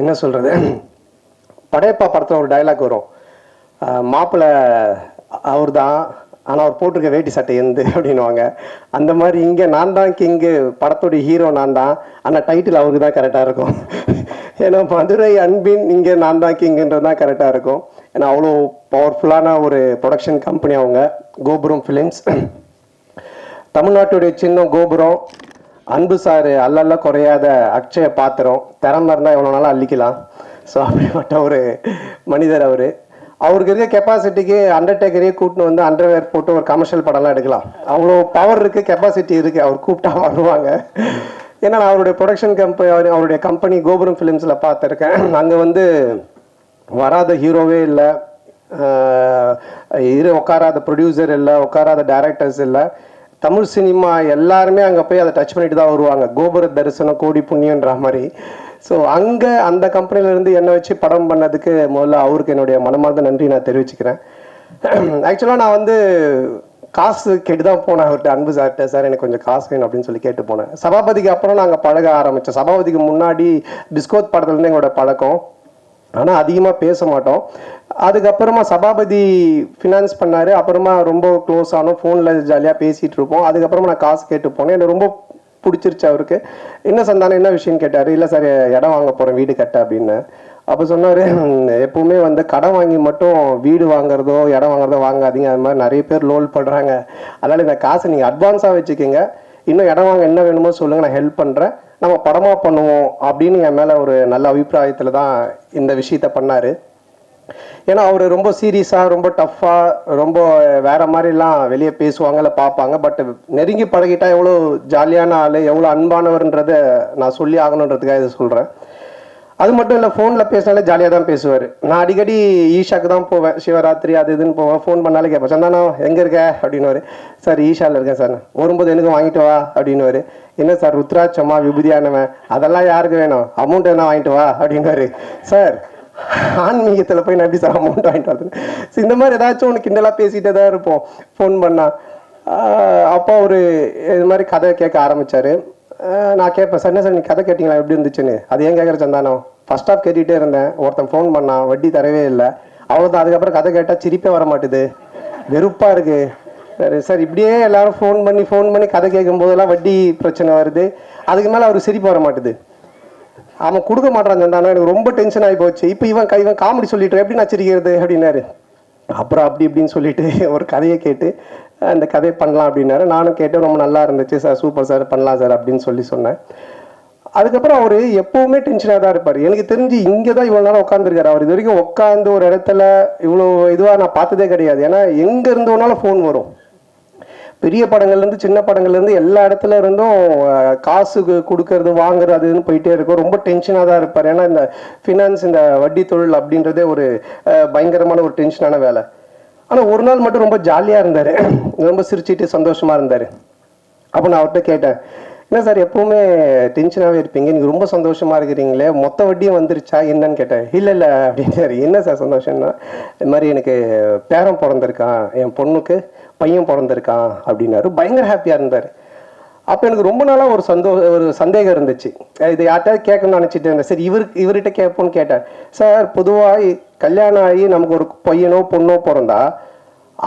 என்ன சொல்கிறது படையப்பா படத்தில் ஒரு டைலாக் வரும். மாப்பிள்ளை அவர் தான் ஆனால் அவர் போட்டிருக்க வேட்டி சட்டை இருந்து அப்படின்னுவாங்க. அந்த மாதிரி இங்கே நான் தான் கிங்கு படத்துடைய ஹீரோ நான் தான். ஆனால் டைட்டில் அவருக்கு தான் கரெக்டாக இருக்கும். ஏன்னா மதுரை அன்பின் இங்கே நான் தான் கிங்குன்றது தான் கரெக்டாக இருக்கும். ஏன்னா அவ்வளோ பவர்ஃபுல்லான ஒரு ப்ரொடக்ஷன் கம்பெனி அவங்க கோபுரம் ஃபிலிம்ஸ் தமிழ்நாட்டுடைய சின்னம் கோபுரம். அன்பு சார் அல்லல்ல குறையாத அக்ஷய பாத்திரம். திறமை இருந்தால் எவ்வளோ நாளும் அள்ளிக்கலாம். ஸோ அப்படிப்பட்ட ஒரு மனிதர் அவர். அவருக்கு இருக்க கெப்பாசிட்டிக்கு அண்டர்டேக்கரையே கூட்டின்னு வந்து அண்டர்வேர் போட்டு ஒரு கமர்ஷியல் படம்லாம் எடுக்கலாம். அவ்வளோ பவர் இருக்குது கெப்பாசிட்டி இருக்குது அவர் கூப்பிட்டா வருவாங்க. ஏன்னா நான் அவருடைய ப்ரொடக்ஷன் கம்பெனி அவருடைய கம்பெனி கோபுரம் ஃபிலிம்ஸில் பார்த்துருக்கேன். அங்கே வந்து வராத ஹீரோவே இல்லை. இரு உட்காராத ப்ரொடியூசர் இல்லை. உட்காராத டேரக்டர்ஸ் இல்லை. தமிழ் சினிமா எல்லாருமே அங்கே போய் அதை டச் பண்ணிட்டு தான் வருவாங்க. கோபுர தரிசனம் கோடி புண்ணியன்ற மாதிரி. ஸோ அங்கே அந்த கம்பெனிலேருந்து என்னை வச்சு படம் பண்ணதுக்கு முதல்ல அவருக்கு என்னுடைய மனமார்ந்த நன்றி நான் தெரிவிச்சுக்கிறேன். ஆக்சுவலாக நான் வந்து காசு கேட்டு தான் போனேன் அவர்கிட்ட அன்பு சார்கிட்ட சார் எனக்கு கொஞ்சம் காசு வேணும் அப்படின்னு சொல்லி கேட்டு போனேன். சபாபதிக்கு அப்புறம் நாங்கள் பழக ஆரம்பித்தோம் சபாபதிக்கு முன்னாடி பிஸ்கோத் படத்துலேருந்து எங்களோட பழக்கம். ஆனால் அதிகமாக பேச மாட்டோம். அதுக்கப்புறமா சபாபதி ஃபினான்ஸ் பண்ணார். அப்புறமா ரொம்ப க்ளோஸ் ஆனோம். ஃபோனில் ஜாலியாக பேசிகிட்டு இருப்போம். அதுக்கப்புறமா நான் காசு கேட்டு போனேன். எனக்கு ரொம்ப பிடிச்சிருச்சு அவருக்கு. என்ன சந்தானம் என்ன விஷயம்னு கேட்டார். இல்லை சார் இடம் வாங்க போகிறேன் வீடு கட்ட அப்படின்னு. அப்போ சொன்னார் எப்பவுமே வந்து கடன் வாங்கி மட்டும் வீடு வாங்குறதோ இடம் வாங்குறதோ வாங்காதீங்க. அது மாதிரி நிறைய பேர் லோல் பண்ணுறாங்க அதனால் இந்த காசை நீங்கள் அட்வான்ஸாக வச்சுக்கோங்க. இன்னும் இடம் வாங்க என்ன வேணுமோ சொல்லுங்கள் நான் ஹெல்ப் பண்ணுறேன் நம்ம படமாக பண்ணுவோம் அப்படின்னு என் மேலே ஒரு நல்ல அபிப்பிராயத்தில் தான் இந்த விஷயத்த பண்ணார். ஏன்னா அவர் ரொம்ப சீரியஸாக ரொம்ப டஃப்பாக ரொம்ப வேற மாதிரிலாம் வெளியே பேசுவாங்க இல்லை பார்ப்பாங்க. பட் நெருங்கி பழகிட்டா எவ்வளோ ஜாலியான ஆள் எவ்வளோ அன்பானவர்ன்றதை நான் சொல்லி ஆகணுன்றதுக்காக இதை சொல்கிறேன் அது மட்டும் இல்லை ஃபோனில் பேசினாலே ஜாலியாக தான் பேசுவார். நான் அடிக்கடி ஈஷாக்கு தான் போவேன். சிவராத்திரி அது இதுன்னு போவேன். ஃபோன் பண்ணாலே கேட்பேன் சந்தானம் எங்கே இருக்க? அப்படின்னுவார். சார் ஈஷாவில் இருக்கேன் சார். வரும்போது எனக்கு வாங்கிட்டு வா அப்படின்னுவார். என்ன சார் ருத்ராட்சமா விபூதியானவன். அதெல்லாம் யாருக்கு வேணும்? அமௌண்ட் என்ன வாங்கிட்டு வா அப்படின்னுவாரு. சார் ஆன்மீகத்தில் போய் நான் எப்படி சார் அமௌண்ட் வாங்கிட்டு வரது ஸோ இந்த மாதிரி ஏதாச்சும் ஒன்று கிண்டலாக பேசிகிட்டே தான் இருப்போம். ஃபோன் பண்ணால் அப்போ ஒரு இது மாதிரி கதை கேட்க ஆரம்பித்தார் நான் கேட்பேன் சார் என்ன சார் நீ கதை கேட்டிங்களா? எப்படி இருந்துச்சுன்னு? அது ஏன் கேட்குற சந்தானம் ஃபர்ஸ்ட் ஆஃப் கேட்டுகிட்டே இருந்தேன். ஒருத்தன் ஃபோன் பண்ணான் வட்டி தரவே இல்லை. அவ்வளோதான் அதுக்கப்புறம் கதை கேட்டால் சிரிப்பே வர மாட்டுது வெறுப்பாக இருக்குது சரி சார். இப்படியே எல்லாரும் ஃபோன் பண்ணி ஃபோன் பண்ணி கதை கேட்கும் போதெல்லாம் வட்டி பிரச்சனை வருது. அதுக்கு மேலே அவருக்கு சிரிப்பு வர மாட்டுது அவன் கொடுக்க மாட்டான் சந்தானம் எனக்கு ரொம்ப டென்ஷன் ஆகி போச்சு. இப்போ இவன் இவன் காமெடி சொல்லிட்டு எப்படி நான் சிரிக்கிறது? அப்படின்னாரு. அப்புறம் அப்படி இப்படின்னு சொல்லிட்டு ஒரு கதையை கேட்டு அந்த கதையை பண்ணலாம் அப்படின்னாரு. நானும் கேட்டு ரொம்ப நல்லா இருந்துச்சு சார். Super sir. பண்ணலாம் சார் அப்படின்னு சொல்லி சொன்னேன். அதுக்கப்புறம் அவர் எப்பவுமே டென்ஷனாக தான் இருப்பார். எனக்கு தெரிஞ்சு இங்கே தான் இவ்வளோ நேரம் உட்காந்துருக்காரு அவர் இது வரைக்கும் உட்காந்து ஒரு இடத்துல இவ்வளோ இதுவாக நான் பார்த்ததே கிடையாது. ஏன்னா எங்கே இருந்தோனாலும் ஃபோன் வரும். பெரிய படங்கள்லேருந்து சின்ன படங்கள்லேருந்து எல்லா இடத்துல இருந்தும் காசு கொடுக்கறது வாங்குறது அதுன்னு போயிட்டே இருக்கும். ரொம்ப டென்ஷனாக தான் இருப்பார். ஏன்னா இந்த ஃபினான்ஸ் இந்த வட்டி தொழில் அப்படின்றதே ஒரு பயங்கரமான ஒரு டென்ஷனான வேலை. ஆனால் ஒரு நாள் மட்டும் ரொம்ப ஜாலியாக இருந்தார். ரொம்ப சிரிச்சிட்டு சந்தோஷமாக இருந்தார். அப்போ நான் அவர்கிட்ட கேட்டேன் என்ன சார் எப்பவுமே டென்ஷனாகவே இருப்பீங்க. நீங்கள் ரொம்ப சந்தோஷமாக இருக்கிறீங்களே. மொத்த வட்டியும் வந்துருச்சா? என்னன்னு கேட்டேன். இல்லை இல்லை அப்படின்னாரு என்ன சார் சந்தோஷம்னா இது மாதிரி எனக்கு பேரன் பிறந்திருக்கான். என் பொண்ணுக்கு பையன் பிறந்திருக்கான் அப்படின்னாரு. பயங்கர ஹாப்பியாக இருந்தார். அப்போ எனக்கு ரொம்ப நாளாக ஒரு சந்தோ ஒரு சந்தேகம் இருந்துச்சு. இது யார்கிட்டயாவது கேட்கணும்னு நினச்சிட்டு இருந்தேன். சரி இவர் இவர்கிட்ட கேட்போன்னு கேட்டேன். சார் பொதுவாக கல்யாணம் ஆகி நமக்கு ஒரு பையனோ பொண்ணோ பிறந்தா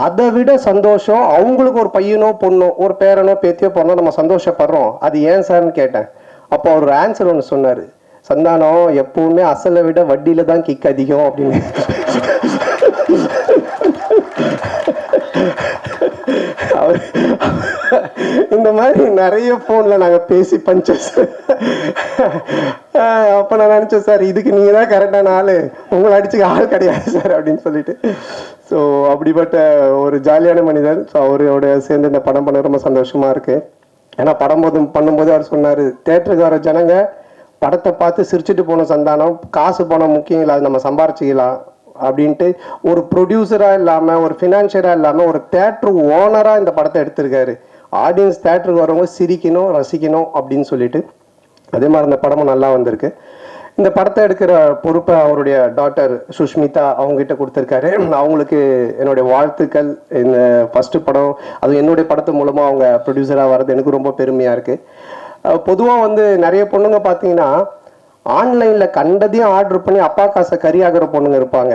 அதை விட சந்தோஷம் அவங்களுக்கு ஒரு பையனோ பொண்ணோ ஒரு பேரனோ பேத்தியோ பொண்ணோ நம்ம சந்தோஷப்படுறோம். அது ஏன் சார்னு கேட்டேன். அப்போ அவர் ஆன்சர் ஒன்று சொன்னார். சந்தானம் எப்பவுமே அசலை விட வட்டியில தான் கிக் அதிகம் அப்படின்னு. அவர் இந்த மாதிரி நிறைய ஃபோனில் நாங்கள் பேசி பஞ்சஸ் அப்போ நான் நினச்சேன் சார் இதுக்கு நீங்கள் தான் கரெக்டான ஆள். உங்களை அடிச்சுக்க ஆள் கிடையாது சார் அப்படின்னு சொல்லிட்டு. ஸோ அப்படிப்பட்ட ஒரு ஜாலியான மனிதர். ஸோ அவரோட சேர்ந்து இந்த படம் பண்ண ரொம்ப சந்தோஷமா இருக்கு. ஏன்னா படம் போது பண்ணும்போது அவர் சொன்னார் தேட்டருக்கு வர ஜனங்க படத்தை பார்த்து சிரிச்சுட்டு போன சந்தானம் காசு பணம் முக்கியம் இல்லை அது நம்ம சம்பாரிச்சிக்கலாம் அப்படின்ட்டு ஒரு ப்ரொடியூசராக இல்லாமல் ஒரு ஃபினான்ஷியராக இல்லாமல் ஒரு தேட்ரு ஓனராக இந்த படத்தை எடுத்திருக்காரு. ஆடியன்ஸ் தேட்டருக்கு வரவங்க சிரிக்கணும் ரசிக்கணும் அப்படின்னு சொல்லிட்டு அதே மாதிரி அந்த படமும் நல்லா வந்திருக்கு. இந்த படத்தை எடுக்கிற பொறுப்பை அவருடைய டாட்டர் சுஷ்மிதா அவங்ககிட்ட கொடுத்துருக்காரு. அவங்களுக்கு என்னுடைய வாழ்த்துக்கள். இந்த ஃபஸ்ட்டு படம் அது என்னுடைய படத்து மூலமாக அவங்க ப்ரொடியூசராக வர்றது எனக்கு ரொம்ப பெருமையாக இருக்குது பொதுவாக வந்து நிறைய பொண்ணுங்க பார்த்தீங்கன்னா ஆன்லைனில் கண்டதையும் ஆர்டர் பண்ணி அப்பா காசை கறியாகிற பொண்ணுங்க இருப்பாங்க.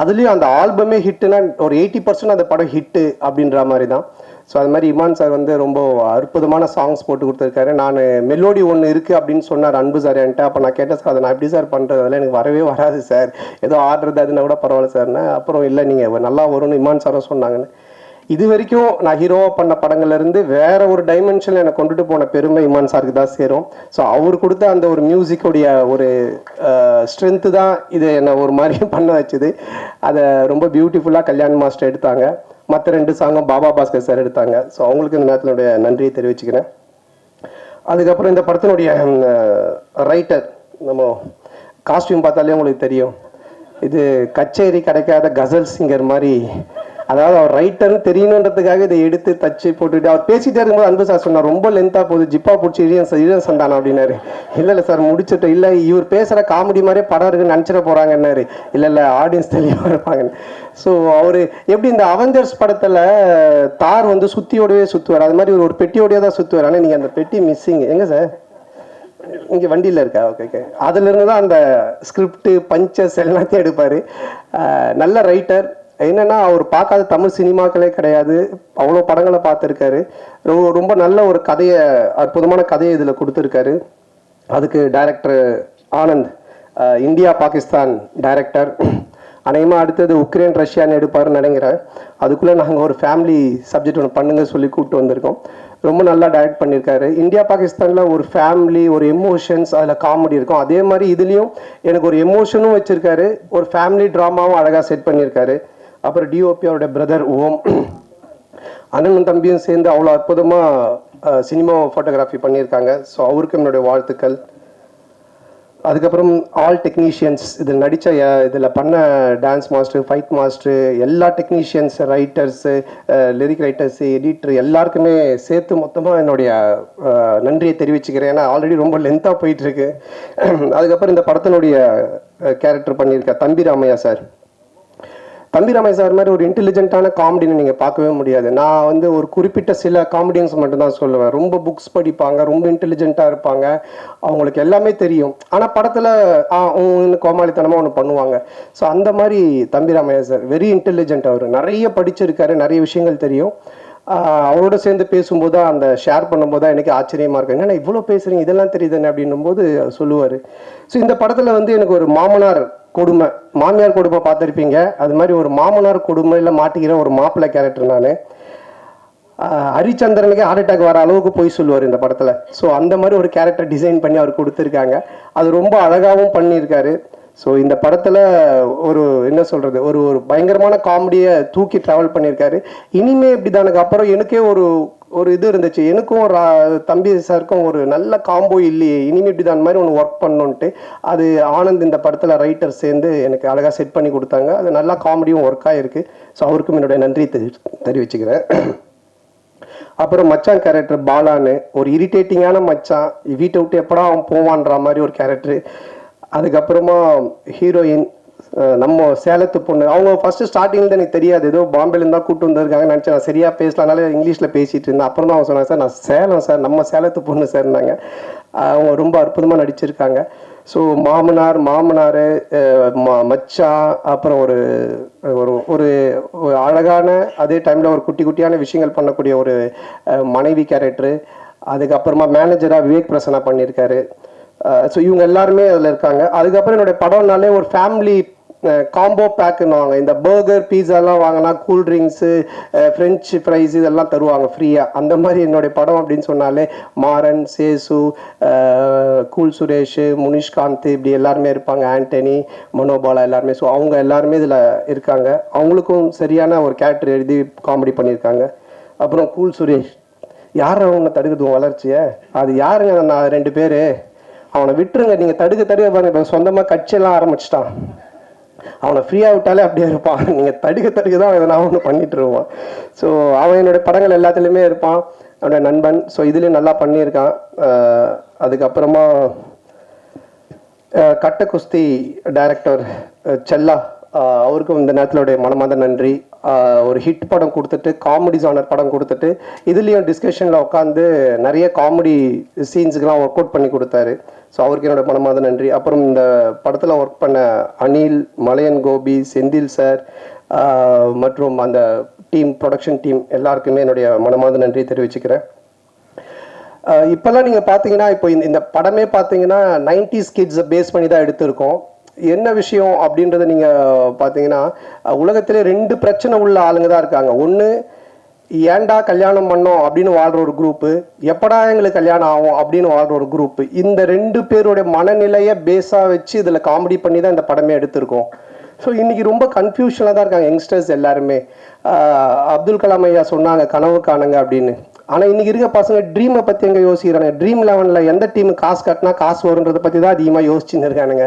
அதுலேயும் அந்த ஆல்பமே ஹிட்டுனா ஒரு எயிட்டி பர்சன்ட் அந்த படம் ஹிட்டு அப்படின்ற மாதிரி தான் ஸோ அது மாதிரி இமான் சார் வந்து ரொம்ப அற்புதமான சாங்ஸ் போட்டு கொடுத்துருக்காரு. நான் மெலோடி ஒன்று இருக்குது அப்படின்னு சொன்னார் அன்பு சார் என்கிட்ட. அப்போ நான் கேட்டேன் சார் அதை நான் எப்படி சார் பண்ணுறது அதெல்லாம் எனக்கு வரவே வராது சார். ஏதோ ஆடுறது அதுனா கூட பரவாயில்ல சார்னா. அப்புறம் இல்லை நீங்கள் நல்லா வரும்னு இமான் சாரும் சொன்னாங்கன்னு. இது வரைக்கும் நான் ஹீரோவாக பண்ண படங்கள்ல இருந்து வேற ஒரு டைமென்ஷனில் என்னை கொண்டுட்டு போன பெருமை இமான் சாருக்கு தான் சேரும். ஸோ அவர் கொடுத்த அந்த ஒரு மியூசிக்குடைய ஒரு ஸ்ட்ரென்த்து தான் இது என்னை ஒரு மாதிரி பண்ண வச்சுது. அதை ரொம்ப பியூட்டிஃபுல்லாக கல்யாண் மாஸ்டர் எடுத்தாங்க. மற்ற ரெண்டு சாங்கும் பாபா பாஸ்கர் சார் எடுத்தாங்க. ஸோ அவங்களுக்கு இந்த நேரத்தினுடைய நன்றியை தெரிவிச்சுக்கிறேன். அதுக்கப்புறம் இந்த படத்தினுடைய ரைட்டர் நம்ம காஸ்டியூம் பார்த்தாலே உங்களுக்கு தெரியும். இது கச்சேரி கிடைக்காத கசல் சிங்கர் மாதிரி அதாவது அவர் ரைட்டர்னு தெரியணுன்றதுக்காக இதை எடுத்து தச்சு போட்டுட்டு அவர் பேசிட்டே இருக்கும்போது அன்பு சார் சொன்னார் ரொம்ப லென்த்தாக போகுது ஜிப்பா பிடிச்சி இழியன் இழியன் சந்தானம் அப்படின்னாரு. இல்லை இல்லை சார் முடிச்சுட்டு இல்லை இவர் பேசுகிற காமெடி மாதிரியே படம் இருக்குன்னு நினச்சிட போகிறாங்கன்னாரு இல்லை இல்லை ஆடியன்ஸ் தெளிவாக இருப்பாங்கன்னு. ஸோ அவர் எப்படி இந்த அவெஞ்சர்ஸ் படத்தில் தார் வந்து சுத்தியோடவே சுற்றுவார் அது மாதிரி ஒரு பெட்டியோடயே தான் சுற்றுவார் ஆனால் நீங்கள் அந்த பெட்டி மிஸ்ஸிங் எங்கே சார் இங்கே வண்டியில் இருக்கா? ஓகே ஓகே அதுலேருந்து தான் அந்த ஸ்கிரிப்டு பஞ்சஸ் எல்லாத்தையும் எடுப்பார். நல்ல ரைட்டர் என்னன்னா அவர் பார்க்காத தமிழ் சினிமாக்களே கிடையாது. அவ்வளோ படங்களை பார்த்துருக்காரு. ரொம்ப ரொம்ப நல்ல ஒரு கதையை அற்புதமான கதையை இதில் கொடுத்துருக்காரு. அதுக்கு director Anand India Pakistan director அநேகமாக அடுத்தது உக்ரைன் ரஷ்யான்னு எடுப்பாருன்னு நினைக்கிறேன். அதுக்குள்ளே நாங்கள் ஒரு ஃபேமிலி சப்ஜெக்ட் ஒன்று பண்ணுங்க சொல்லி கூப்பிட்டு வந்திருக்கோம். ரொம்ப நல்லா டைரக்ட் பண்ணியிருக்காரு. இந்தியா பாகிஸ்தானில் ஒரு ஃபேமிலி ஒரு எமோஷன்ஸ் அதில் காமெடி இருக்கும். அதே மாதிரி இதுலேயும் எனக்கு ஒரு எமோஷனும் வச்சுருக்காரு. ஒரு ஃபேமிலி ட்ராமாவும் அழகாக செட் பண்ணியிருக்காரு. அப்புறம் டிஓபி அவருடைய பிரதர் ஓம். அண்ணனும் தம்பியும் சேர்ந்து அவ்வளோ அற்புதமாக சினிமா ஃபோட்டோகிராஃபி பண்ணியிருக்காங்க. ஸோ அவருக்கும் என்னுடைய வாழ்த்துக்கள். அதுக்கப்புறம் ஆல் டெக்னீஷியன்ஸ் இதில் நடித்த இதில் பண்ண டான்ஸ் மாஸ்டர் ஃபைட் மாஸ்டர் எல்லா technicians writers lyric writers editor எல்லாருக்குமே சேர்த்து மொத்தமாக என்னுடைய நன்றியை தெரிவிச்சுக்கிறேன். ஏன்னா ஆல்ரெடி ரொம்ப லென்த்தாக போயிட்டுருக்கு அதுக்கப்புறம் இந்த படத்தினுடைய கேரக்டர் பண்ணியிருக்க தம்பி ராமையா சார். தம்பி ரமேஷ் சார் மாதிரி ஒரு இன்டெலிஜென்ட்டான காமெடின்னு நீங்கள் பார்க்கவே முடியாது. நான் வந்து ஒரு குறிப்பிட்ட சில காமெடியன்ஸ் மட்டும்தான் சொல்லுவேன். ரொம்ப புக்ஸ் படிப்பாங்க ரொம்ப இன்டெலிஜென்ட்டாக இருப்பாங்க. அவங்களுக்கு எல்லாமே தெரியும். ஆனால் படத்தில் ஆ ஊன்னு கோமாளித்தனமாக ஒன்று பண்ணுவாங்க. ஸோ அந்த மாதிரி தம்பி ராமையா சார் வெரி இன்டெலிஜென்ட் அவர். நிறைய படிச்சிருக்காரு நிறைய விஷயங்கள் தெரியும். அவரோட சேர்ந்து பேசும்போது தான் அந்த ஷேர் பண்ணும்போது தான் எனக்கு ஆச்சரியமா இருக்கு. என்னன்னா இவ்வளோ பேசுகிறீங்க இதெல்லாம் தெரியுதுன்னு அப்படின்னும் போது சொல்லுவார். ஸோ இந்த படத்தில் வந்து எனக்கு ஒரு மாமனார் கொடுமை. மாமியார் கொடுமை பார்த்துருப்பீங்க. அது மாதிரி ஒரு மாமனார் கொடுமையில் மாட்டிக்கிற ஒரு மாப்பிள்ளை கேரக்டர் நான். ஹரிச்சந்திரனுக்கு ஹார்ட் அட்டாக் வர அளவுக்கு போய் சொல்லுவார் இந்த படத்தில். ஸோ அந்த மாதிரி ஒரு கேரக்டர் டிசைன் பண்ணி அவர் கொடுத்துருக்காங்க. அது ரொம்ப அழகாகவும் பண்ணியிருக்காரு. ஸோ இந்த படத்தில் ஒரு என்ன சொல்கிறது ஒரு ஒரு பயங்கரமான காமெடியை தூக்கி ட்ராவல் பண்ணியிருக்காரு. இனிமே இப்படிதானுக்கு அப்புறம் எனக்கே ஒரு ஒரு இது இருந்துச்சு. எனக்கும் ஒரு தம்பி சாருக்கும் ஒரு நல்ல காம்போ இல்லையே. இனிமே இப்படிதான் மாதிரி ஒன்று ஒர்க் பண்ணணுன்ட்டு அது ஆனந்த் இந்த படத்தில் ரைட்டர் சேர்ந்து எனக்கு அழகாக செட் பண்ணி கொடுத்தாங்க. அது நல்லா காமெடியும் ஒர்க் ஆகிருக்கு ஸோ அவருக்கும் என்னுடைய நன்றி தெரி தெரிவிச்சுக்கிறேன். அப்புறம் மச்சான் கேரக்டர் பாலான்னு ஒரு இரிட்டேட்டிங்கான மச்சான். வீட்டை விட்டு எப்படா அவன் போவான்ற மாதிரி ஒரு கேரக்டர் அதுக்கப்புறமா ஹீரோயின் நம்ம சேலத்து பொண்ணு. அவங்க ஃபஸ்ட்டு ஸ்டார்டிங்ல எனக்கு தெரியாது. ஏதோ பாம்பேலேருந்து தான் கூட்டு வந்திருக்காங்க நினச்சேன். நான் சரியாக பேசலனால இங்கிலீஷில் பேசிட்டு இருந்தேன். அப்புறம் தான் அவங்க சொன்னாங்க சார் நான் சேலம் சார். நம்ம சேலத்து பொண்ணு சார்னாங்க அவங்க ரொம்ப அற்புதமாக நடிச்சிருக்காங்க. ஸோ மாமனார் மாமனார் மச்சான் அப்புறம் ஒரு ஒரு ஒரு ஒரு அழகான அதே டைமில் ஒரு குட்டி குட்டியான விஷயங்கள் பண்ணக்கூடிய ஒரு மனைவி கேரக்டரு அதுக்கப்புறமா மேனேஜராக விவேக் பிரசனா பண்ணியிருக்காரு. ஸோ இவங்க எல்லாருமே அதில் இருக்காங்க. அதுக்கப்புறம் என்னுடைய படம்னாலே ஒரு ஃபேமிலி காம்போ பேக்குன்னுவாங்க இந்த பர்கர் பீஸாலாம் வாங்கினா கூல் ட்ரிங்க்ஸு ஃப்ரெஞ்சு ஃப்ரைஸ் இதெல்லாம் தருவாங்க ஃப்ரீயாக அந்த மாதிரி என்னுடைய படம் அப்படின்னு சொன்னாலே மாறன் சேசு கூல் சுரேஷ் முனிஷ்காந்த் இப்படி எல்லாருமே இருப்பாங்க. ஆண்டனி மனோபாலா எல்லாருமே. ஸோ அவங்க எல்லாருமே இதில் இருக்காங்க. அவங்களுக்கும் சரியான ஒரு கேரக்டர் எழுதி காமெடி பண்ணியிருக்காங்க. அப்புறம் கூல் சுரேஷ். யார் அவங்க தடுக்குது வளர்ச்சியை? அது யாருங்க? நான் ரெண்டு பேர். அவனை விட்டுருங்க நீங்கள் தடுக்க தடுக்க பாருங்க. சொந்தமாக கட்சியெல்லாம் ஆரம்பிச்சிட்டான். அவனை ஃப்ரீயாக விட்டாலே அப்படியே இருப்பான். நீங்கள் தடுக்க தடுக்க தான் நான் ஒன்று பண்ணிட்டு இருப்பான். ஸோ அவன் என்னுடைய படங்கள் எல்லாத்துலேயுமே இருப்பான். அவனோட நண்பன். ஸோ இதுலேயும் நல்லா பண்ணியிருக்கான். அதுக்கப்புறமா கட்ட குஸ்தி டைரக்டர் செல்லா. அவருக்கும் இந்த நேரத்திலுடைய மனமார்ந்த நன்றி. ஒரு ஹிட் படம் கொடுத்துட்டு காமெடி ஜானர் படம் கொடுத்துட்டு இதுலேயும் டிஸ்கஷனில் உட்காந்து நிறைய காமெடி சீன்ஸுக்கெலாம் ஒர்க் அவுட் பண்ணி கொடுத்தாரு. ஸோ அவருக்கு என்னோட மனமார்ந்த நன்றி. அப்புறம் இந்த படத்தில் ஒர்க் பண்ண அனில் மலையன் கோபி செந்தில் சார் மற்றும் அந்த டீம் ப்ரொடக்ஷன் டீம் எல்லாருக்குமே என்னுடைய மனமார்ந்த நன்றி தெரிவிச்சுக்கிறேன். இப்போல்லாம் நீங்கள் பார்த்தீங்கன்னா இப்போ இந்த இந்த படமே பார்த்தீங்கன்னா நைன்டிஸ் கிட்ஸை பேஸ் பண்ணி தான் எடுத்திருக்கோம். என்ன விஷயம் அப்படின்றத நீங்க பாத்தீங்கன்னா உலகத்திலே ரெண்டு பிரச்சனை உள்ள ஆளுங்க தான் இருக்காங்க. ஒன்று ஏன்டா கல்யாணம் பண்ணோம் அப்படின்னு வாழ்ற ஒரு குரூப்பு எப்படா எங்களுக்கு கல்யாணம் ஆகும் அப்படின்னு வாழ்ற ஒரு குரூப்பு இந்த ரெண்டு பேருடைய மனநிலையை பேஸாக வச்சு இதில் காமெடி பண்ணி தான் இந்த படமே எடுத்திருக்கோம். ஸோ இன்னைக்கு ரொம்ப கன்ஃபியூஷனாக தான் இருக்காங்க யங்ஸ்டர்ஸ் எல்லாருமே. அப்துல் கலாம் ஐயா சொன்னாங்க கனவு காணுங்க அப்படின்னு. ஆனால் இன்னைக்கு இருக்க பசங்க ட்ரீமை பற்றி எங்கே யோசிக்கிறாங்க ட்ரீம் லெவனில் எந்த டீம் காசு கட்டினா காசு வருன்றதை பற்றி தான் அதிகமாக யோசிச்சுன்னு இருக்கானுங்க.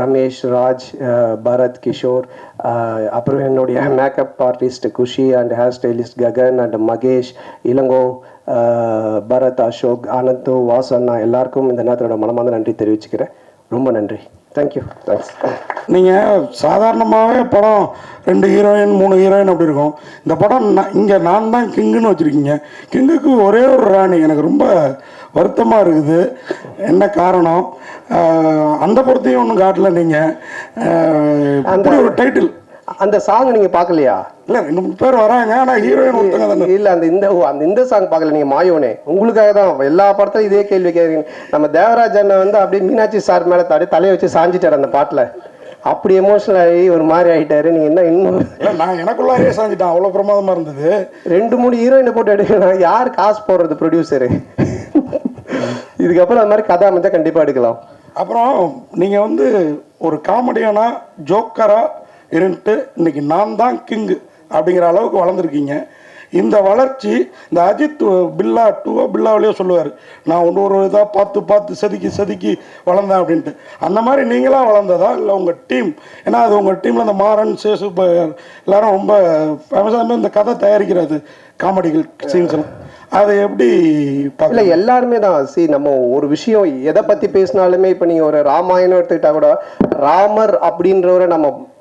ரமேஷ் ராஜ் பரத் கிஷோர் அப்புறம் என்னுடைய makeup artist Kushi and hair stylist Gagan and Mahesh Elango Bharath Ashok Anand வாசண்ணா எல்லாருக்கும் இந்த நேரத்தோட மனமார்ந்த நன்றி தெரிவிச்சுக்கிறேன். ரொம்ப நன்றி. தேங்க்யூ தேங்க்ஸ் நீங்கள் சாதாரணமாகவே படம் ரெண்டு ஹீரோயின் மூணு ஹீரோயின் அப்படி இருக்கும். இந்த படம் இங்கே நான் தான் கிங்குன்னு வச்சுருக்கீங்க. கிங்குக்கு ஒரே ஒரு ராணி. எனக்கு ரொம்ப வருத்தமாக இருக்குது. என்ன காரணம்? அந்த படத்தையும் ஒன்றும் காட்டல நீங்கள் அந்த ஒரு டைட்டில் அந்த சாங் நீங்க பார்க்கலையா? இல்லை ரெண்டு பேர் வராங்க ஆனால் ஹீரோயின் ஒருத்தங்க இல்ல அந்த இந்த அந்த இந்த சாங் பார்க்கல நீங்க மாயோனே. உங்களுக்காக தான். எல்லா படத்துலயும் இதே கேள்வி கேட்குறீங்க நம்ம தேவராஜ் அண்ணன் வந்து அப்படியே மீனாட்சி சார் மேல தடி தலையை வச்சு சாஞ்சிட்டாரு அந்த பாட்டுல. அப்படி எமோஷனல் ஆகி ஒரு மாதிரி ஆயிட்டாரு. நீங்க என்ன இன்னும் இல்லை நான் எனக்குள்ளாரே சாஞ்சிட்டேன். அவ்வளோ பிரமாதமாக இருந்தது. ரெண்டு மூணு ஹீரோயினை போட்டு எடுக்கலாம் யார் காசு போடுறது ப்ரொடியூசரு இதுக்கப்புறம் அந்த மாதிரி கதை அமைஞ்சா கண்டிப்பாக எடுக்கலாம். அப்புறம் நீங்கள் வந்து ஒரு காமெடியானா ஜோக்கராக இருந்துட்டு இன்னைக்கு நான் தான் கிங்கு அப்படிங்கிற அளவுக்கு வளர்ந்துருக்கீங்க. இந்த வளர்ச்சி இந்த அஜித் பில்லா டூவோ பில்லாவிலேயோ சொல்லுவார் நான் ஒன்று ஒரு இதாக பார்த்து பார்த்து செதுக்கி செதுக்கி வளர்ந்தேன் அப்படின்ட்டு. அந்த மாதிரி நீங்களாம் வளர்ந்ததா? இல்லை உங்கள் டீம்? ஏன்னா அது உங்கள் டீமில் இந்த மாறன் சேசு இப்போ எல்லாரும் ரொம்ப ஃபேமஸாக இந்த கதை தயாரிக்கிறது காமெடிகள் சீன்ஸ் எல்லாம். அதை எப்படி இல்ல எல்லாருமே தான். சி நம்ம ஒரு விஷயம் எதை பத்தி பேசினாலுமே இப்ப நீங்க ஒரு ராமாயணம் எடுத்துக்கிட்டா கூட ராமர் அப்படின்றவரை நம்ம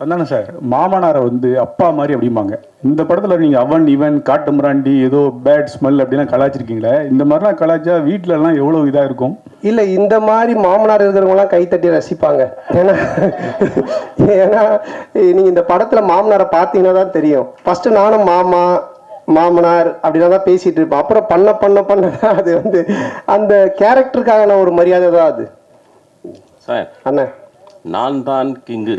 சந்தானம் சார்? மாமனாரை வந்து அப்பா மாதிரி அப்படிம்பாங்க. இந்த படத்துல நீங்க அவன் இவன் காட்டு மிராண்டி ஏதோ பேட் ஸ்மெல் அப்படிலாம் கலாச்சிருக்கீங்களே இந்த மாதிரிலாம் கலாச்சா வீட்ல எல்லாம் எவ்வளவு இதா இருக்கும்? இல்லை இந்த மாதிரி மாமனார் இருக்கிறவங்களாம் கைத்தட்டி ரசிப்பாங்க. ஏன்னா ஏன்னா நீங்கள் இந்த படத்தில் மாமனாரை பார்த்தீங்கன்னா தான் தெரியும். ஃபஸ்ட்டு நானும் மாமா மாமனார் அப்படின்னா தான் பேசிட்டு இருப்பேன் அப்புறம் பண்ண பண்ண பண்ண அது வந்து அந்த கேரக்டருக்கான ஒரு மரியாதை தான் அது. சார் அண்ணன் நான் தான் கிங்கு.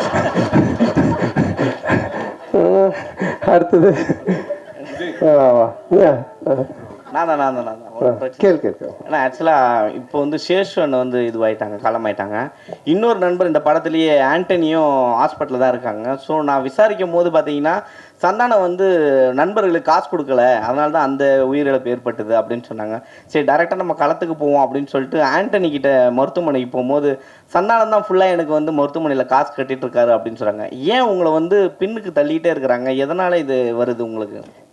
அடுத்தது ஆ, வா. ஏன்? ஆ, நான் தான் நான் தான் நான் தான். கேளு கேளு. ஏன்னா ஆக்சுவலாக இப்போ வந்து சேஷன் வந்து இதுவாயிட்டாங்க காலமாயிட்டாங்க. இன்னொரு நண்பர் இந்த படத்துலேயே ஆண்டனியும் ஹாஸ்பிட்டலில் தான் இருக்காங்க. ஸோ நான் விசாரிக்கும் போது பார்த்தீங்கன்னா சந்தானம் வந்து நண்பர்களுக்கு காசு கொடுக்கல. அதனால தான் அந்த உயிரிழப்பு ஏற்பட்டது அப்படின்னு சொன்னாங்க. சரி டேரெக்டாக நம்ம களத்துக்கு போவோம் அப்படின்னு சொல்லிட்டு ஆண்டனி கிட்ட மருத்துவமனைக்கு போகும்போது சந்தானம் தான் ஃபுல்லாக எனக்கு வந்து மருத்துவமனையில் காசு கட்டிட்டு இருக்காரு அப்படின்னு சொல்கிறாங்க ஏன் உங்களை வந்து பின்னுக்கு தள்ளிட்டே இருக்கிறாங்க? எதனால் இது வருது உங்களுக்கு?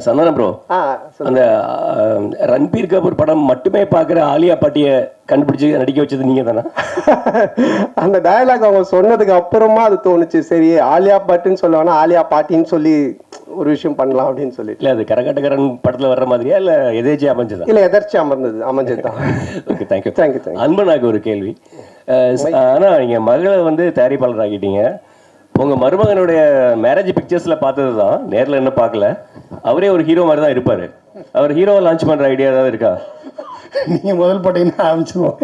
சந்தானம் ப்ரோ. அந்த ரன்பீர் கபூர் படம் மட்டுமே பார்க்குற ஆலியா பாட்டியை கண்டுபிடிச்சு நடிக்க வச்சது நீங்க தானே? அந்த டயலாக் அவங்க சொன்னதுக்கு அப்புறமா அது தோணுச்சு. சரி ஆலியா பாட்டுன்னு சொல்ல வேணா ஆலியா பாட்டின்னு சொல்லி ஒரு விஷயம் பண்ணலாம் அப்படின்னு சொல்லி இல்ல அது கரகாட்டக்காரன் படத்துல வர்ற மாதிரியா இல்ல எதேச்சியா அமைஞ்சதா? இல்ல எதர்ச்சி அமர்ந்தது அமைஞ்சது தான். Okay thank you thank you thank you அன்பனாக்கு ஒரு கேள்வி. அஹ், ஸ்- ஆனா நீங்க மகளை வந்து தயாரிப்பாளர் ஆக்கிட்டீங்க உங்க மருமகனுடைய மேரேஜ் பிக்சர்ஸ்ல பார்த்தது தான். நேர்ல என்ன பார்க்கல. அவரே ஒரு ஹீரோ மாதிரி தான் இருப்பாரு. அவர் ஹீரோவை லான்ச் பண்ற ஐடியா ஏதாவது இருக்கா? நீங்கள் முதல் போட்டீங்கன்னா ஆரம்பிச்சிருவோம்.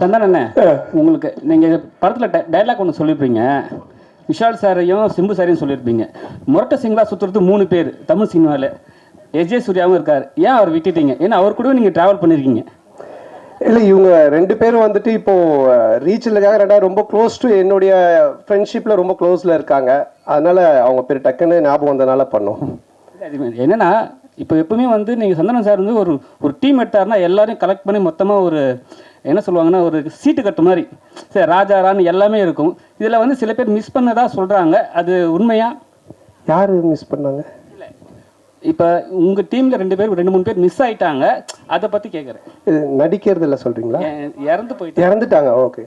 சந்தானம் அண்ணே உங்களுக்கு நீங்கள் படத்தில் டைலாக் ஒன்று சொல்லியிருப்பீங்க விஷால் சாரையும் சிம்பு சாரையும் சொல்லியிருப்பீங்க முரட்ட சிங்களா சுற்றுறது மூணு பேர் தமிழ் சினிமாவில் எஸ்ஜே சூர்யாவும் இருக்கார். ஏன் அவர் விட்டுட்டீங்க? ஏன்னா அவர் கூட நீங்கள் ட்ராவல் பண்ணியிருக்கீங்க இல்ல இவங்க ரெண்டு பேரும் வந்துட்டு இப்போ ரீச்சிலுக்காக ரெண்டாவது ரொம்ப க்ளோஸ் டு என்னுடைய ஃப்ரெண்ட்ஷிப்ல ரொம்ப க்ளோஸ்ல இருக்காங்க. அதனால அவங்க பேர் டக்குன்னு ஞாபகம் வந்ததுனால பண்ணோம். என்னன்னா இப்போ எப்பவுமே வந்து நீங்கள் சந்தானம் சார் வந்து ஒரு ஒரு டீம் எடுத்தாருன்னா எல்லாரையும் கலெக்ட் பண்ணி மொத்தமாக ஒரு என்ன சொல்லுவாங்கன்னா ஒரு சீட்டு கட்டு மாதிரி. சரி ராஜா ராணி எல்லாமே இருக்கும். இதில் வந்து சில பேர் மிஸ் பண்ணதா சொல்கிறாங்க அது உண்மையா? யாரு மிஸ் பண்ணாங்க? இப்போ உங்கள் டீமில் ரெண்டு பேர் ரெண்டு மூணு பேர் மிஸ் ஆயிட்டாங்க. அதை பற்றி கேட்குறேன் இது நடிக்கிறது இல்ல சொல்றீங்களா இறந்து போயிட்டு இறந்துட்டாங்க ஓகே.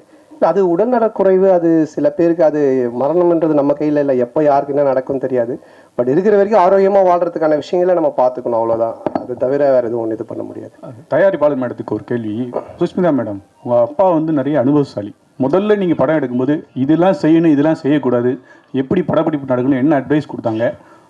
அது உடல்நலக் குறைவு அது சில பேருக்கு அது மரணம்ன்றது நம்ம கையில் இல்லை. எப்போ யாருக்கு என்ன நடக்கும் தெரியாது. பட் இருக்கிற வரைக்கும் ஆரோக்கியமாக வாழ்றதுக்கான விஷயங்களை நம்ம பார்த்துக்கணும் அவ்வளோதான் அது தவிர வேற எதுவும் ஒன்று இது பண்ண முடியாது. தயாரிப்பாளர் மேடத்துக்கு ஒரு கேள்வி. சுஷ்மிதா மேடம் உங்க அப்பா வந்து நிறைய அனுபவசாலி. முதல்ல நீங்கள் படம் எடுக்கும்போது இதெல்லாம் செய்யணும் இதெல்லாம் செய்யக்கூடாது. எப்படி படப்பிடிப்பு நடக்கணும் என்ன அட்வைஸ் கொடுத்தாங்க?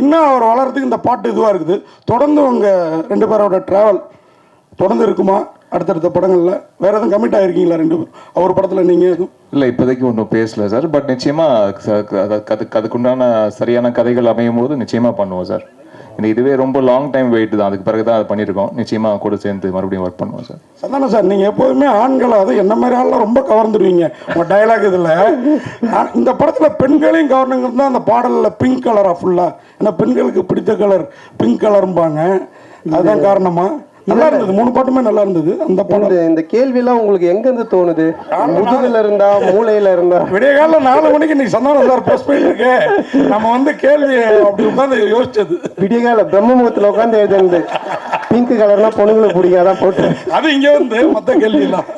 இன்னும் அவர் வளர்றதுக்கு இந்த பாட்டு இதுவாக இருக்குது. தொடர்ந்து உங்கள் ரெண்டு பேரோட ட்ராவல் தொடர்ந்து இருக்குமா? அடுத்தடுத்த படங்களில். வேற எதுவும் கமிட் ஆகிருக்கீங்களா ரெண்டு பேரும்? அவர் படத்தில் நீங்கள் எதுவும்? இல்லை இப்போதைக்கு ஒன்றும் பேசல சார். பட் நிச்சயமாக அதுக்கு அதுக்குண்டான சரியான கதைகள் அமையும் போது நிச்சயமாக பண்ணுவோம் சார். இந்த இதுவே ரொம்ப லாங் டைம் வெயிட் தான். அதுக்கு பிறகு தான் அதை பண்ணியிருக்கோம். நிச்சயமாக கூட சேர்ந்து மறுபடியும் ஒர்க் பண்ணுவோம் சார் சந்தானம் சார் நீங்கள் எப்போதுமே ஆண்களை அது என்ன மாதிரி ஆள்லாம் ரொம்ப கவர்ந்துடுவீங்க? உங்கள் டயலாக் இதில். இந்த படத்தில் பெண்களையும் கவர்னுங்கிறது தான் அந்த பாடலில் பிங்க் கலராக ஃபுல்லாக ஏன்னா பெண்களுக்கு பிடித்த கலர் பிங்க் கலரும்பாங்க அதுதான் காரணமாக நல்லா இருந்தது. மூணு பாட்டுமே நல்லா இருந்தது. அந்த இந்த படம் இந்த கேள்வியெல்லாம் உங்களுக்கு எங்கேருந்து தோணுது? முதுகுல இருந்தா மூளையில இருந்தா? விடிய காலைல நாலு மணிக்கு நீ சந்தானம் சார் ப்ரெஸ் போயிட்டு நம்ம வந்து கேள்வி அப்படி உட்காந்து யோசிச்சது. விடியகால பிரம்ம முகத்துல உட்காந்து எழுதுனது. பிங்க் கலர்னா பொண்ணுங்களுக்கு பிடிக்காதான் போட்டு அது இங்கே வந்து மற்ற கேள்வியெல்லாம்.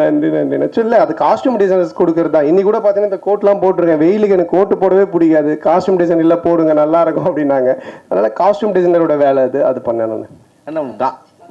நன்றி நன்றி. நான் சொல்ல அது காஸ்டியூம் டிசைனர்ஸ் கொடுக்கறது தான் இன்னைக்கு கூட பார்த்தீங்கன்னா இந்த கோட்லாம் போட்டிருக்கேன். வெயிலுக்கு எனக்கு கோட்டு போடவே பிடிக்காது. காஸ்டியூம் டிசைன் இல்லை போடுங்க நல்லா இருக்கும் அப்படின்னாங்க. அதனால காஸ்டியூம் டிசைனரோட வேலை அது. அது நான். ஏன்னா கா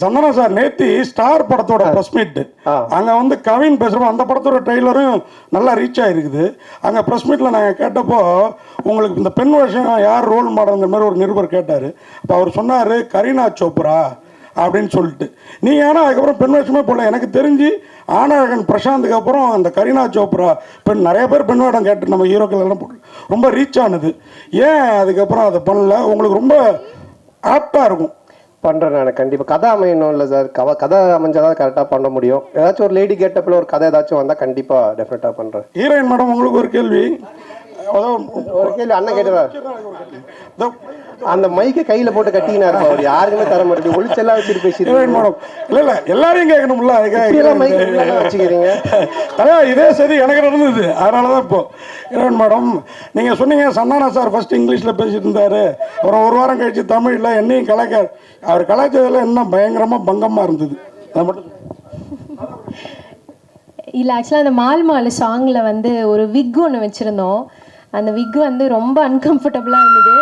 சந்தனம் சார் நேத்தி ஸ்டார் படத்தோட ப்ரெஸ் மீட். அங்க வந்து கவின் பேசுறோம் அந்த படத்தோட ட்ரெய்லரும் நல்லா ரீச் ஆயிருக்குது. அங்க ப்ரெஸ் மீட்ல நாங்க கேட்டப்போ உங்களுக்கு இந்த பெண் வருஷம் யார் ரோல் மாடல்ங்கிற மாதிரி ஒரு நிருபர் கேட்டாரு. அப்போ அவர் சொன்னாரு கரீனா சோப்ரா அப்படின்னு சொல்லிட்டு. நீங்க ஏன்னா அதுக்கப்புறம் பெண் வேஷமே போடல. எனக்கு தெரிஞ்சு ஆனழகன் பிரசாந்துக்கு அப்புறம் அந்த கரீனா சோப்ரா பெண் நிறைய பேர் பெண் வேடம் கேட்டு நம்ம ஹீரோக்கள் எல்லாம் போட்டு ரொம்ப ரீச் ஆனது. ஏன் அதுக்கப்புறம் அதை பண்ணல? உங்களுக்கு ரொம்ப ஆப்டா இருக்கும். பண்ணுறேன் நான் கண்டிப்பாக கதை அமையணும் இல்லை சார். கவ கதை அமைஞ்சாதான் கரெக்டாக பண்ண முடியும். ஏதாச்சும் ஒரு லேடி கேட்டப்பில் ஒரு கதை ஏதாச்சும் வந்தால் கண்டிப்பாக டெஃபினட்டாக பண்ணுறேன் ஹீரோயின் மேடம் உங்களுக்கு ஒரு கேள்வி. ஒரு கேள்வி அண்ணன் கேட்டுறாரு அந்த மைக்கை கையில் போட்டு இருப்பா அவர். யாருக்குமே தர மாட்டேங்குது. ஒளிச்செல்லாம் வச்சுட்டு பேசிட்டு ஹீரோயின் மேடம் இல்ல இல்ல. எல்லாரையும் கேட்கணும்ல வச்சுக்கிறீங்க? அதான் இதே சரி எனக்கு நடந்தது. அதனால தான் இப்போ. ஹீரோயின் மேடம் நீங்கள் சொன்னீங்க சந்தானா சார் ஃபர்ஸ்ட் இங்கிலீஷில் பேசிட்டு இருந்தாரு. அப்புறம் ஒரு வாரம் கழிச்சு தமிழில் என்னையும் கலாய்க்க அவர் கலாய்ச்சதில் என்ன பயங்கரமாக பங்கமாக இருந்தது. அதை மட்டும் இல்லை ஆக்சுவலாக அந்த மால் மால் சாங்கில் வந்து ஒரு விக் ஒன்று வச்சுருந்தோம். அந்த விக் வந்து ரொம்ப அன்கம்ஃபர்டபுளாக இருந்தது.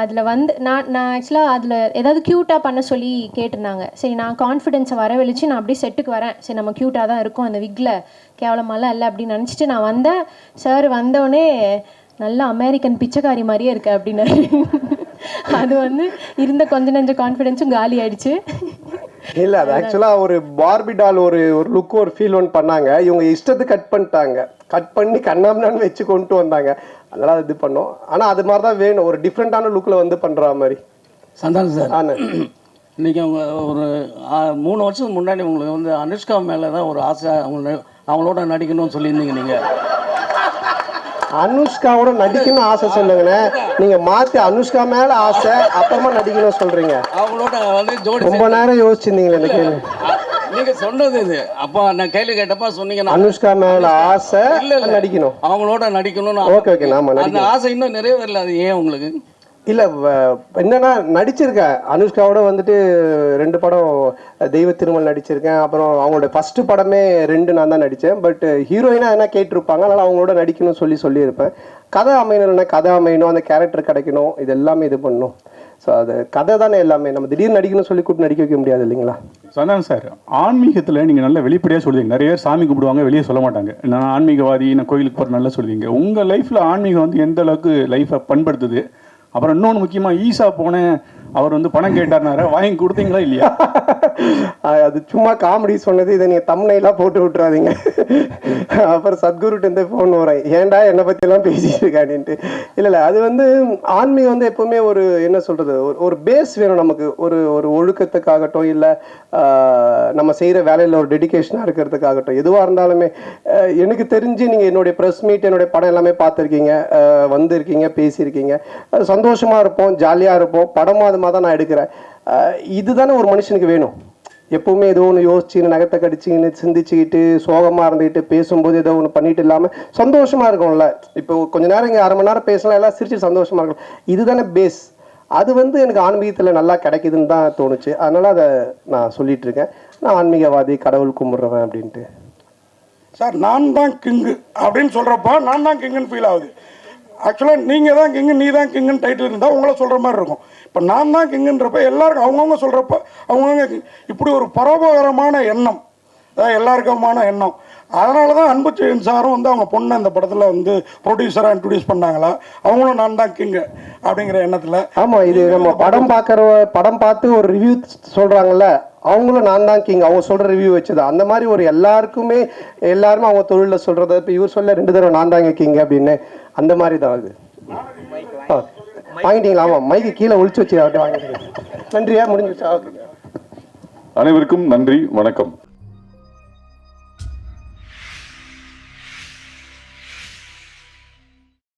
அதில் வந்து நான் நான் ஆக்சுவலாக அதில் ஏதாவது க்யூட்டாக பண்ண சொல்லி கேட்டிருந்தாங்க. சரி நான் கான்ஃபிடென்ஸை வரவழிச்சு நான் அப்படியே செட்டுக்கு வரேன். சரி நம்ம க்யூட்டாக தான் இருக்கும் அந்த விக்கில் கேவலமாலாம் இல்லை அப்படின்னு நினச்சிட்டு நான் வந்தேன். சார் வந்தோடனே நல்ல அமெரிக்கன் பிச்சைக்காரி மாதிரியே இருக்கு அப்படின்னாரு. அது வந்து இருந்த கொஞ்ச நஞ்ச கான்ஃபிடென்ஸும் காலி ஆயிடுச்சு. இல்லை அது ஆக்சுவலாக ஒரு பார்பி டால் ஒரு ஒரு லுக் ஒரு ஃபீல் ஒன்று பண்ணாங்க. இவங்க இஷ்டத்துக்கு கட் பண்ணிட்டாங்க. கட் பண்ணி கண்ணாமண்ணான்னு வச்சு கொண்டு வந்தாங்க. அதனால அது இது பண்ணோம். ஆனால் அது மாதிரி தான் வேணும். ஒரு டிஃப்ரெண்ட்டான லுக்கில் வந்து பண்ணுற மாதிரி. சந்தானம் சார். ஆனா இன்னைக்கு அவங்க ஒரு மூணு வருஷத்துக்கு முன்னாடி உங்களுக்கு வந்து அனுஷ்கா மேலே தான் ஒரு ஆசை. அவங்க அவங்களோட நடிக்கணும்னு சொல்லியிருந்தீங்க நீங்கள் அனுஷ்காவோட நடிக்கணும்னு ஆசை சொல்லுங்கண்ணே நீங்க மாத்தி அனுஷ்கா மேல ஆசை அப்புறமா நடிக்கணும் சொல்றீங்க. அவங்களோட வந்து ஜோடி ரொம்ப நேரம் யோசிச்சிருந்தீங்களே இந்த கேள்வி நீங்கள் சொன்னது இது. அப்போ நான் கேள்வி கேட்டப்ப சொன்னீங்க அனுஷ்கா மேல ஆசை இல்ல, இல்ல. நடிக்கணும். அவங்களோட நடிக்கணும்னு ஓகே ஓகே நாம அந்த ஆசை இன்னும் நிறைவேறல அது ஏன் உங்களுக்கு? இல்லை என்னன்னா நடிச்சிருக்கேன் அனுஷ்காவோட வந்துட்டு ரெண்டு படம் தெய்வ திருமல் நடிச்சிருக்கேன். அப்புறம் அவங்களோட ஃபர்ஸ்ட் படமே ரெண்டு நான் தான் நடித்தேன் பட் ஹீரோயினா என்ன கேட்டிருப்பாங்க? அதனால் அவங்களோட நடிக்கணும்னு சொல்லி சொல்லியிருப்பேன். கதை அமையணும்னா கதை அமையணும். அந்த கேரக்டர் கிடைக்கணும். இது எல்லாமே இது பண்ணணும். ஸோ அது கதை தானே எல்லாமே. நம்ம திடீர்னு நடிக்கணும்னு சொல்லி கூப்பிட்டு நடிக்க வைக்க முடியாது இல்லைங்களா? சந்தானம் சார் ஆன்மீகத்தில் நீங்கள் நல்ல வெளிப்படையாக சொல்லுவீங்க. நிறைய பேர் சாமி கும்பிடுவாங்க வெளியே சொல்ல மாட்டாங்க. நான் ஆன்மீகவாதி நான் கோயிலுக்கு போகிற நல்லா சொல்லுவீங்க. உங்கள் லைஃப்பில் ஆன்மீகம் வந்து எந்த அளவுக்கு லைஃப்பை பண்படுத்துது? அப்புறம் இன்னொன்று முக்கியமாக ஈசா போனேன் அவர் வந்து பணம் கேட்டார்னாரு வாங்கி கொடுத்தீங்களா இல்லையா? அது சும்மா காமெடி சொன்னது இதை நீங்கள் தம்னைலாம் போட்டு விட்டுறாதீங்க. அப்புறம் சத்குருட்டேருந்து ஃபோன் வரேன் ஏன்டா என்னை பற்றிலாம் பேசிட்டு இருக்கானின்ட்டு இல்லை இல்லை அது வந்து ஆன்மீகம் வந்து எப்பவுமே ஒரு என்ன சொல்கிறது ஒரு ஒரு பேஸ் வேணும் நமக்கு. ஒரு ஒரு ஒழுக்கத்துக்காகட்டும் இல்லை நம்ம செய்கிற வேலையில் ஒரு டெடிகேஷனாக இருக்கிறதுக்காகட்டும். எதுவாக இருந்தாலுமே எனக்கு தெரிஞ்சு நீங்கள் என்னுடைய ப்ரெஸ் மீட் என்னுடைய படம் எல்லாமே பார்த்துருக்கீங்க. வந்திருக்கீங்க பேசியிருக்கீங்க. அது சந்தோஷமாக இருப்போம் ஜாலியாக இருப்போம். படமும் அது மாதிரி தான் நான் எடுக்கிறேன். இதுதானே ஒரு மனுஷனுக்கு வேணும். எப்பவுமே ஏதோ ஒன்று யோசிச்சுன்னு நகத்தை கடிச்சின்னு சிந்திச்சுக்கிட்டு சோகமாக இருந்துக்கிட்டு பேசும்போது ஏதோ ஒன்று பண்ணிட்டு இல்லாமல் சந்தோஷமாக இருக்கும்ல இப்போ கொஞ்ச நேரம் இங்கே அரை மணி நேரம் பேசலாம் எல்லாம் சிரிச்சு சந்தோஷமாக இருக்கும் இதுதானே பேஸ் அது வந்து எனக்கு ஆன்மீகத்தில் நல்லா கிடைக்குதுன்னு தான் தோணுச்சு. அதனால் அதை நான் சொல்லிட்டு இருக்கேன். நான் ஆன்மீகவாதி கடவுள் கும்பிட்றவன் அப்படின்ட்டு. சார் நான் தான் கிங்கு அப்படின்னு சொல்கிறப்ப நான் தான் கிங்குன்னு ஃபீல் ஆகுது. ஆக்சுவலாக நீங்கள் தான் கிங்கு நீ தான் கிங்குன்னு டைட்டில் இருந்தால் உங்களை சொல்கிற மாதிரி இருக்கும். இப்போ நான் தான் கிங்குன்றப்ப எல்லாருக்கும் அவங்கவுங்க சொல்கிறப்ப அவங்கவுங்க. இப்படி ஒரு பரோபகாரமான எண்ணம். அதாவது எல்லாருக்குமான எண்ணம். அதனால தான் அன்புச்செயன் சாரும் வந்து அவங்க பொண்ணை இந்த படத்தில் வந்து ப்ரொடியூசராக இன்ட்ரடியூஸ் பண்ணாங்களா? அவங்களும் நான் தான் கிங்கு அப்படிங்கிற எண்ணத்தில். ஆமா இது நம்ம படம் பார்க்குற படம் பார்த்து ஒரு ரிவ்யூ சொல்றாங்கல்ல அவங்களும் நான் தான் கிங் அவங்க சொல்ற ரிவ்யூ வச்சது அந்த மாதிரி ஒரு எல்லாருக்குமே எல்லாருமே அவங்க தொழிலில் சொல்றத இப்போ இவர் சொல்ல ரெண்டு தடவை நான் தாங்க கிங் அப்படின்னு அந்த மாதிரி தான் அது. ஆ, வாங்கிட்டீங்களா? ஆமாம் மைக்கு கீழே ஒழிச்சு வச்சு அவர்கிட்ட வாங்கிட்டீங்க நன்றியா? முடிஞ்சிச்சா ஓகே. அனைவருக்கும் நன்றி வணக்கம்.